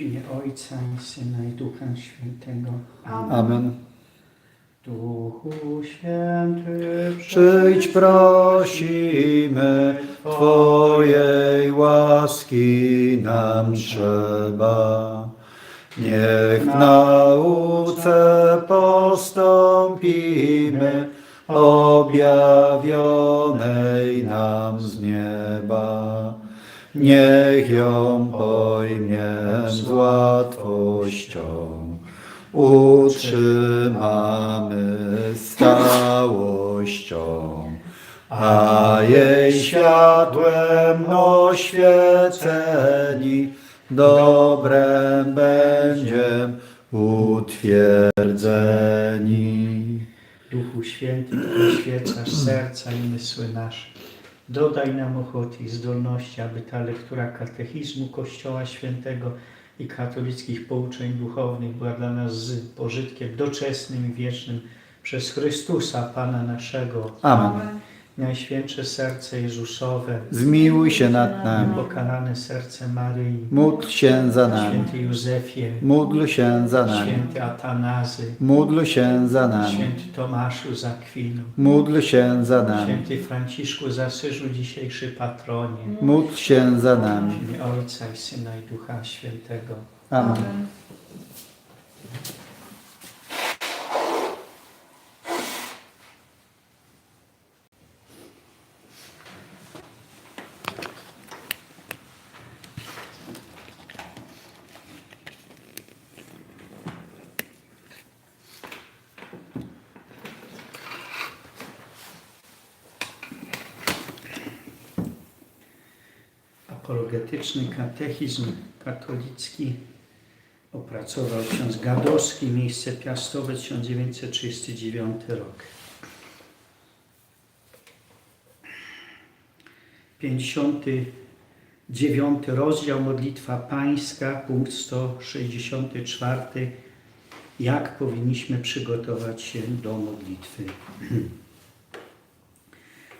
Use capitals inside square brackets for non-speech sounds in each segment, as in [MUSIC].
W imię Ojca i Syna i Ducha Świętego. Amen. Duchu Święty, Przyjdź prosimy, Twojej łaski nam trzeba. Niech w nauce postąpimy, objawionej nam z nieba. Niech ją pojmiem z łatwością, utrzymamy z całością, a jej światłem oświeceni, dobrem będziem utwierdzeni. Duchu Święty, Ty oświecasz serca i mysły nasze. Dodaj nam ochoty i zdolności, aby ta lektura katechizmu Kościoła Świętego i katolickich pouczeń duchownych była dla nas z pożytkiem doczesnym i wiecznym przez Chrystusa, Pana naszego. Amen. Najświętsze serce Jezusowe, Zmiłuj się nad nami. pokalane serce Maryi, Módl się za nami. święty Józefie, Módl się za nami. święty Atanazy, Módl się za nami. święty Tomaszu z Akwinu, Módl się za nami. święty Franciszku z Asyżu, dzisiejszy patronie, Módl się za w nami. imię Ojca i Syna i Ducha Świętego. Amen. Apologetyczny katechizm katolicki opracował ksiądz Gadowski, miejsce Piastowe, 1939 rok. 59 rozdział Modlitwa Pańska, punkt 164. Jak powinniśmy przygotować się do modlitwy? [CLEARS THROAT]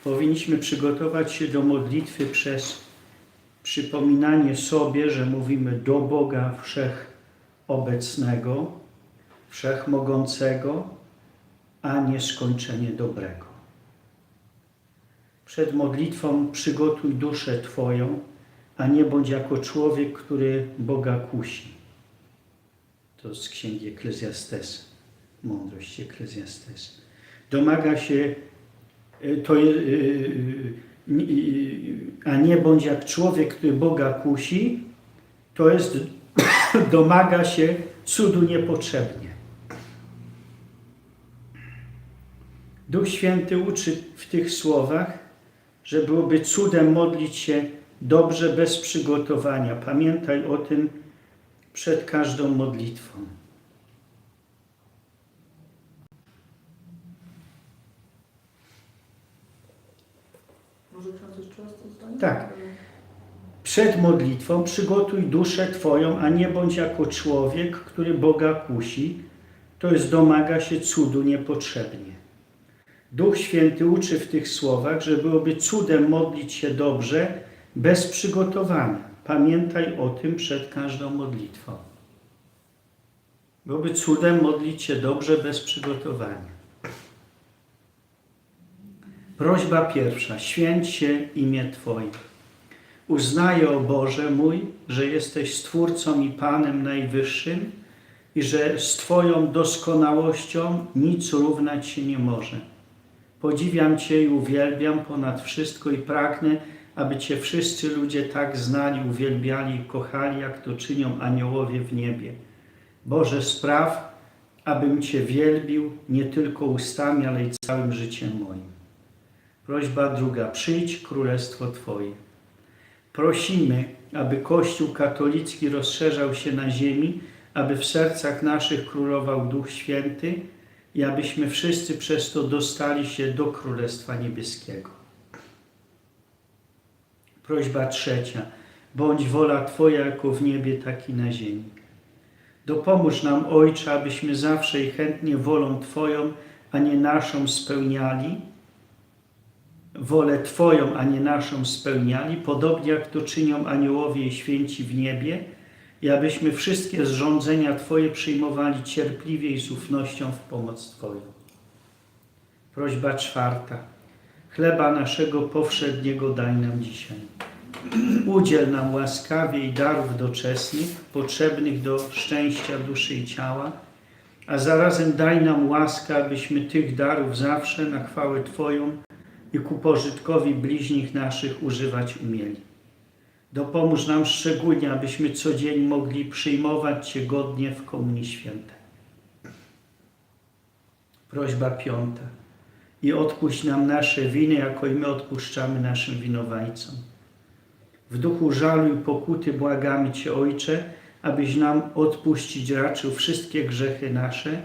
Powinniśmy przygotować się do modlitwy przez przypominanie sobie, że mówimy do Boga Wszechobecnego, Wszechmogącego, a nie skończenie dobrego. Przed modlitwą przygotuj duszę Twoją, a nie bądź jako człowiek, który Boga kusi. To z księgi Eklezjastes, mądrość Eklezjastes. Domaga się, y, to, je- y, y, y, a nie bądź jak człowiek, który Boga kusi, to jest, [COUGHS] domaga się cudu niepotrzebnie. Duch Święty uczy w tych słowach, że byłoby cudem modlić się dobrze, bez przygotowania. Pamiętaj o tym przed każdą modlitwą. Może ksiądz jeszcze raz to zdanie? Tak. Przed modlitwą przygotuj duszę Twoją, a nie bądź jako człowiek, który Boga kusi, to jest domaga się cudu niepotrzebnie. Duch Święty uczy w tych słowach, że byłoby cudem modlić się dobrze, bez przygotowania. Pamiętaj o tym przed każdą modlitwą. Byłoby cudem modlić się dobrze, bez przygotowania. Prośba pierwsza. Święć się imię Twoje. Uznaję, o Boże mój, że jesteś Stwórcą i Panem Najwyższym i że z Twoją doskonałością nic równać się nie może. Podziwiam Cię i uwielbiam ponad wszystko i pragnę, aby Cię wszyscy ludzie tak znali, uwielbiali i kochali, jak to czynią aniołowie w niebie. Boże, spraw, abym Cię wielbił nie tylko ustami, ale i całym życiem moim. Prośba druga. Przyjdź królestwo Twoje. Prosimy, aby Kościół katolicki rozszerzał się na ziemi, aby w sercach naszych królował Duch Święty i abyśmy wszyscy przez to dostali się do Królestwa Niebieskiego. Prośba trzecia. Bądź wola Twoja jako w niebie, tak i na ziemi. Dopomóż nam, Ojcze, abyśmy zawsze i chętnie wolą Twoją, a nie naszą spełniali, wolę Twoją, a nie naszą spełniali, podobnie jak to czynią aniołowie i święci w niebie, i abyśmy wszystkie zrządzenia Twoje przyjmowali cierpliwie i z ufnością w pomoc Twoją. Prośba czwarta. Chleba naszego powszedniego daj nam dzisiaj. Udziel nam łaskawie i darów doczesnych, potrzebnych do szczęścia duszy i ciała, a zarazem daj nam łaskę, abyśmy tych darów zawsze na chwałę Twoją i ku pożytkowi bliźnich naszych używać umieli. Dopomóż nam szczególnie, abyśmy co dzień mogli przyjmować Cię godnie w Komunii Świętej. Prośba piąta. I odpuść nam nasze winy, jako i my odpuszczamy naszym winowajcom. W duchu żalu i pokuty błagamy Cię, Ojcze, abyś nam odpuścić raczył wszystkie grzechy nasze,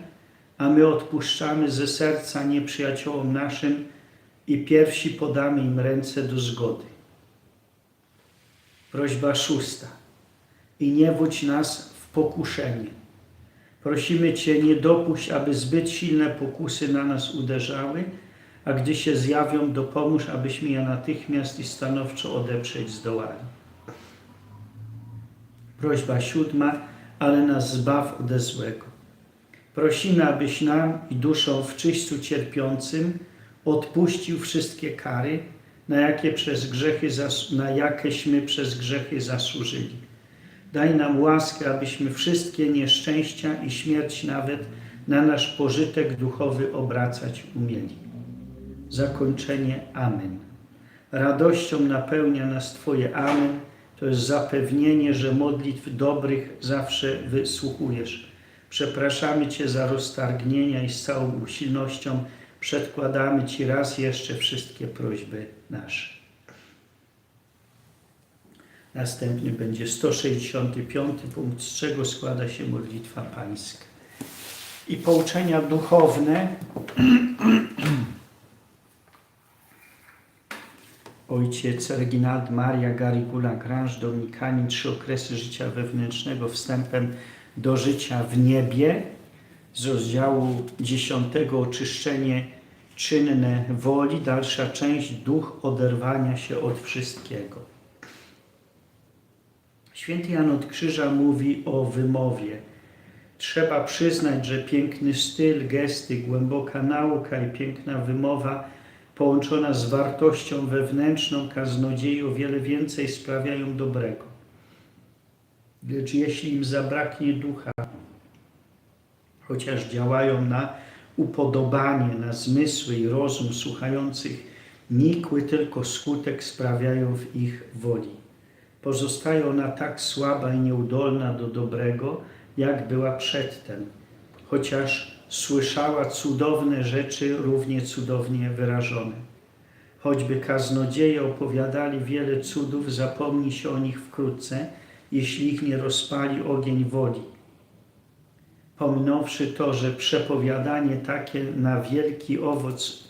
a my odpuszczamy ze serca nieprzyjaciołom naszym i pierwsi podamy im ręce do zgody. Prośba szósta. I nie wódź nas w pokuszenie. Prosimy Cię, nie dopuść, aby zbyt silne pokusy na nas uderzały, a gdy się zjawią, dopomóż, abyśmy je natychmiast i stanowczo odeprzeć zdołali. Prośba siódma, ale nas zbaw ode złego. Prosimy, abyś nam i duszom w czyśćcu cierpiącym odpuścił wszystkie kary, na, jakie przez grzechy, na jakeśmy przez grzechy zasłużyli. Daj nam łaskę, abyśmy wszystkie nieszczęścia i śmierć nawet na nasz pożytek duchowy obracać umieli. Zakończenie Amen. Radością napełnia nas Twoje Amen. To jest zapewnienie, że modlitw dobrych zawsze wysłuchujesz. Przepraszamy Cię za roztargnienia i z całą usilnością przedkładamy Ci raz jeszcze wszystkie prośby nasze. Następny będzie 165 punkt, z czego składa się modlitwa pańska. I pouczenia duchowne [CLEARS THROAT] Ojciec Reginald Maria Garigula Grange, Dominikanin, trzy okresy życia wewnętrznego wstępem do życia w niebie, z rozdziału 10 oczyszczenie czynne woli, dalsza część duch oderwania się od wszystkiego. Święty Jan od Krzyża mówi o wymowie. Trzeba przyznać, że piękny styl, gesty, głęboka nauka i piękna wymowa połączona z wartością wewnętrzną kaznodziei o wiele więcej sprawiają dobrego. Lecz jeśli im zabraknie ducha, chociaż działają na upodobanie, na zmysły i rozum słuchających, nikły tylko skutek sprawiają w ich woli. Pozostaje ona tak słaba i nieudolna do dobrego, jak była przedtem, chociaż słyszała cudowne rzeczy równie cudownie wyrażone. Choćby kaznodzieje opowiadali wiele cudów, zapomni się o nich wkrótce, jeśli ich nie rozpali ogień woli. Pominąwszy to, że przepowiadanie takie na wielki owoc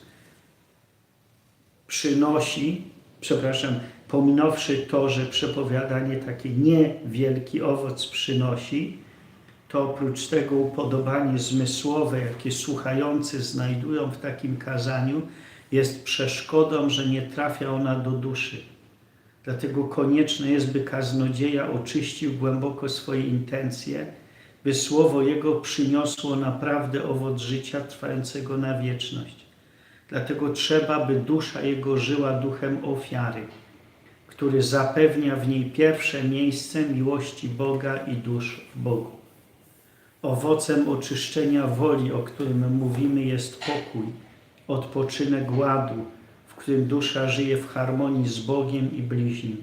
przynosi, przepraszam, pominąwszy to, że przepowiadanie takie niewielki owoc przynosi, to oprócz tego upodobanie zmysłowe, jakie słuchający znajdują w takim kazaniu, jest przeszkodą, że nie trafia ona do duszy. Dlatego konieczne jest, by kaznodzieja oczyścił głęboko swoje intencje, by słowo Jego przyniosło naprawdę owoc życia trwającego na wieczność. Dlatego trzeba, by dusza Jego żyła duchem ofiary, który zapewnia w niej pierwsze miejsce miłości Boga i dusz w Bogu. Owocem oczyszczenia woli, o którym mówimy, jest pokój, odpoczynek ładu, w którym dusza żyje w harmonii z Bogiem i bliźnim.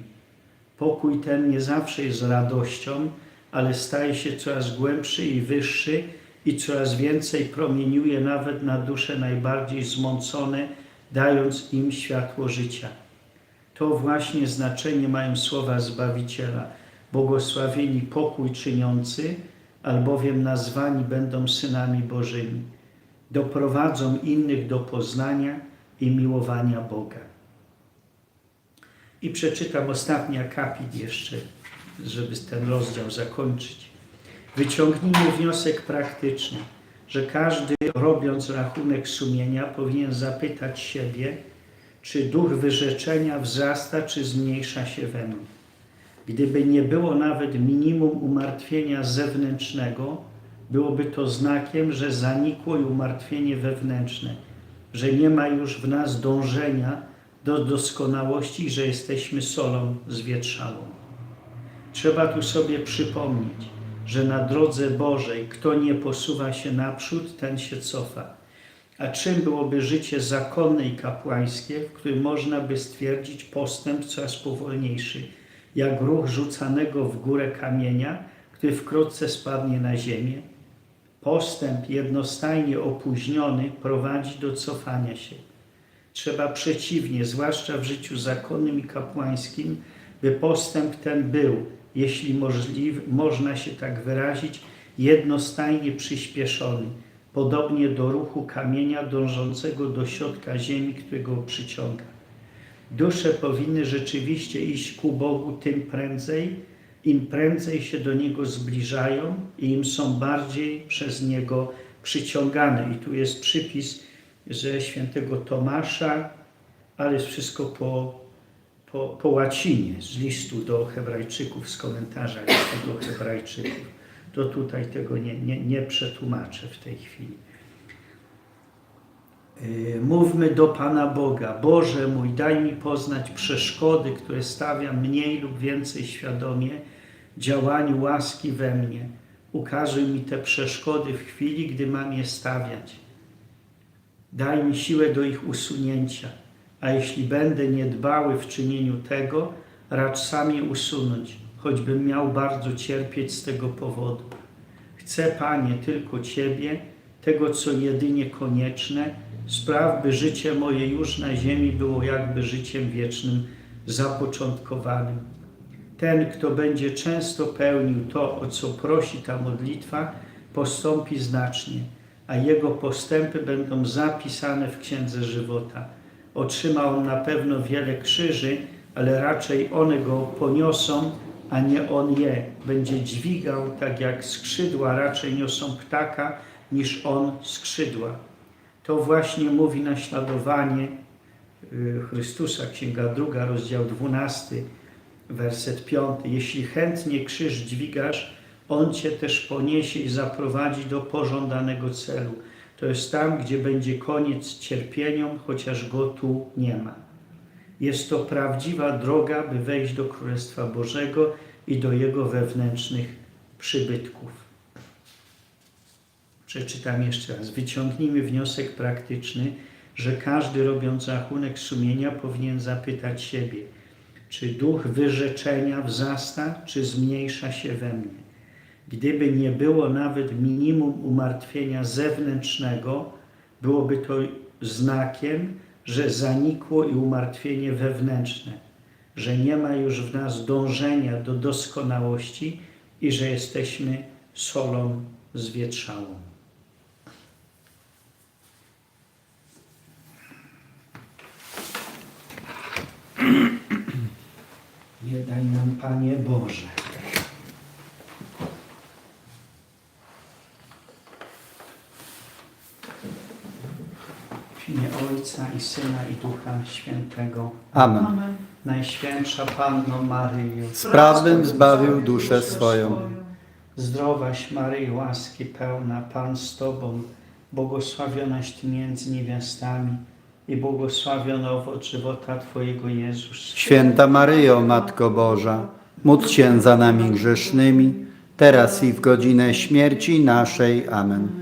Pokój ten nie zawsze jest radością, ale staje się coraz głębszy i wyższy i coraz więcej promieniuje nawet na dusze najbardziej zmącone, dając im światło życia. To właśnie znaczenie mają słowa Zbawiciela. Błogosławieni pokój czyniący, albowiem nazwani będą synami Bożymi. Doprowadzą innych do poznania i miłowania Boga. I przeczytam ostatni akapit jeszcze, żeby ten rozdział zakończyć. Wyciągnijmy wniosek praktyczny, że każdy robiąc rachunek sumienia powinien zapytać siebie, czy duch wyrzeczenia wzrasta, czy zmniejsza się we mnie. Gdyby nie było nawet minimum umartwienia zewnętrznego, byłoby to znakiem, że zanikło i umartwienie wewnętrzne, że nie ma już w nas dążenia do doskonałości, że jesteśmy solą zwietrzałą. Trzeba tu sobie przypomnieć, że na drodze Bożej kto nie posuwa się naprzód, ten się cofa. A czym byłoby życie zakonne i kapłańskie, w którym można by stwierdzić postęp coraz powolniejszy, jak ruch rzucanego w górę kamienia, który wkrótce spadnie na ziemię? Postęp jednostajnie opóźniony prowadzi do cofania się. Trzeba przeciwnie, zwłaszcza w życiu zakonnym i kapłańskim, by postęp ten był, jeśli możliw, można się tak wyrazić, jednostajnie przyspieszony, podobnie do ruchu kamienia dążącego do środka ziemi, który go przyciąga. Dusze powinny rzeczywiście iść ku Bogu tym prędzej, im prędzej się do Niego zbliżają i im są bardziej przez Niego przyciągane. I tu jest przypis ze świętego Tomasza, ale jest wszystko po, po, po łacinie, z listu do Hebrajczyków, z komentarza listu do Hebrajczyków. To tutaj tego nie, nie, nie przetłumaczę w tej chwili. Yy, Mówmy do Pana Boga, Boże mój, daj mi poznać przeszkody, które stawiam mniej lub więcej świadomie działaniu łaski we mnie. Ukazuj mi te przeszkody w chwili, gdy mam je stawiać. Daj mi siłę do ich usunięcia, a jeśli będę niedbały w czynieniu tego, racz sam je usunąć, choćbym miał bardzo cierpieć z tego powodu. Chcę, Panie, tylko Ciebie, tego, co jedynie konieczne, spraw, by życie moje już na ziemi było jakby życiem wiecznym, zapoczątkowanym. Ten, kto będzie często pełnił to, o co prosi ta modlitwa, postąpi znacznie, a jego postępy będą zapisane w Księdze Żywota. Otrzyma on na pewno wiele krzyży, ale raczej one go poniosą, a nie on je. Będzie dźwigał, tak jak skrzydła raczej niosą ptaka, niż on skrzydła. To właśnie mówi naśladowanie y, Chrystusa, Księga druga, rozdział 12, werset 5. Jeśli chętnie krzyż dźwigasz, on cię też poniesie i zaprowadzi do pożądanego celu. To jest tam, gdzie będzie koniec cierpieniom, chociaż go tu nie ma. Jest to prawdziwa droga, by wejść do Królestwa Bożego i do Jego wewnętrznych przybytków. Przeczytam jeszcze raz. Wyciągnijmy wniosek praktyczny, że każdy robiąc rachunek sumienia powinien zapytać siebie, czy duch wyrzeczenia wzrasta, czy zmniejsza się we mnie. Gdyby nie było nawet minimum umartwienia zewnętrznego, byłoby to znakiem, że zanikło i umartwienie wewnętrzne, że nie ma już w nas dążenia do doskonałości i że jesteśmy solą zwietrzałą. Nie daj nam, Panie Boże. W imię Ojca i Syna i Ducha Świętego. Amen. Amen. Najświętsza Panno Maryjo, Sprawbym zbawił duszę swoją. zdrowaś Maryjo, łaski pełna, Pan z Tobą, błogosławionaś Ty między niewiastami i błogosławiony owoc żywota Twojego Jezus. Święta Maryjo, Matko Boża, módl się za nami grzesznymi, teraz i w godzinę śmierci naszej. Amen.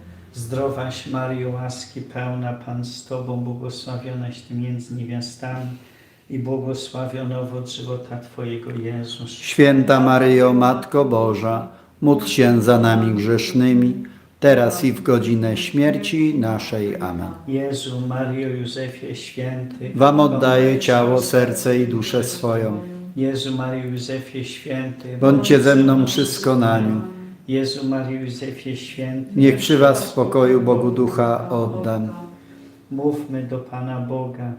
Zdrowaś Maryjo, łaski pełna, Pan z Tobą, błogosławionaś Ty między niewiastami i błogosławiony owoc żywota Twojego Jezus. Święta Maryjo, Matko Boża, módl się za nami grzesznymi, teraz i w godzinę śmierci naszej. Amen. Jezu, Maryjo, Józefie Święty, Wam oddaję ciało, serce i duszę swoją. Jezu, Maryjo, Józefie Święty, Bądźcie ze mną przy skonaniu. Jezu Marii Józefie Święty, Niech przy was w pokoju Bogu Ducha oddam. Mówmy do Pana Boga.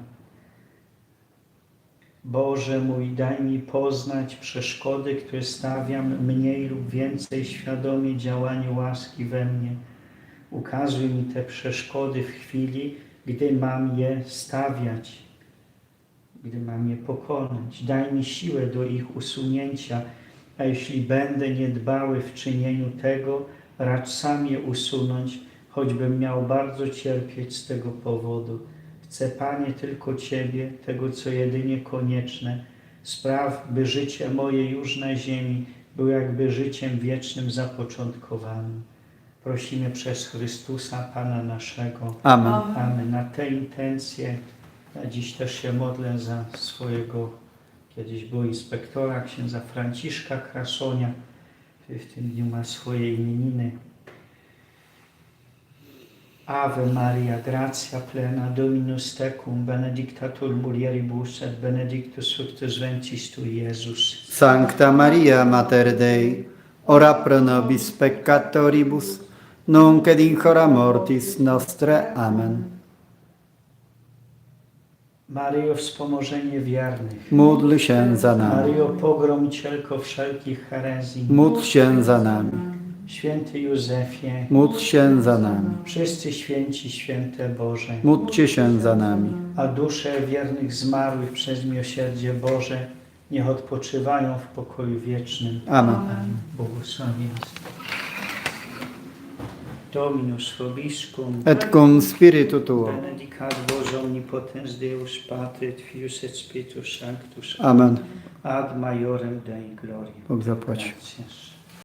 Boże mój, daj mi poznać przeszkody, które stawiam mniej lub więcej świadomie działaniu łaski we mnie. Ukazuj mi te przeszkody w chwili, gdy mam je stawiać, gdy mam je pokonać. Daj mi siłę do ich usunięcia, a jeśli będę niedbały w czynieniu tego, racz sam je usunąć, choćbym miał bardzo cierpieć z tego powodu. Chcę, Panie, tylko Ciebie, tego, co jedynie konieczne. Spraw, by życie moje już na ziemi było jakby życiem wiecznym zapoczątkowanym. Prosimy przez Chrystusa, Pana naszego. Amen. Amen. Na te intencje ja dziś też się modlę za swojego, kiedyś był inspektora, księdza Franciszka Krasonia, w tym dniu ma swoje imieniny. Ave Maria, gratia plena, Dominus tecum, benedictatur mulieribus et benedictus fructus ventris tui, Iesus. Sancta Maria Mater Dei, ora pro nobis peccatoribus, nunc et in hora mortis nostre. Amen. Maryjo, wspomożenie wiernych. Módl się za nami. Maryjo, pogromicielko wszelkich herezji. Módl się za nami. Święty Józefie, Módl się za nami. wszyscy święci, święte Boże, Módlcie się za nami. a dusze wiernych zmarłych przez miłosierdzie Boże niech odpoczywają w pokoju wiecznym. Amen. Błogosławieństwo. Dominus vobiscum, Et cum spiritu tuo. benedicat vos omnipotens Deus Pater, et Fius et Spiritus Sanctus, Amen. ad maiorem Dei gloria. Bóg zapłaci.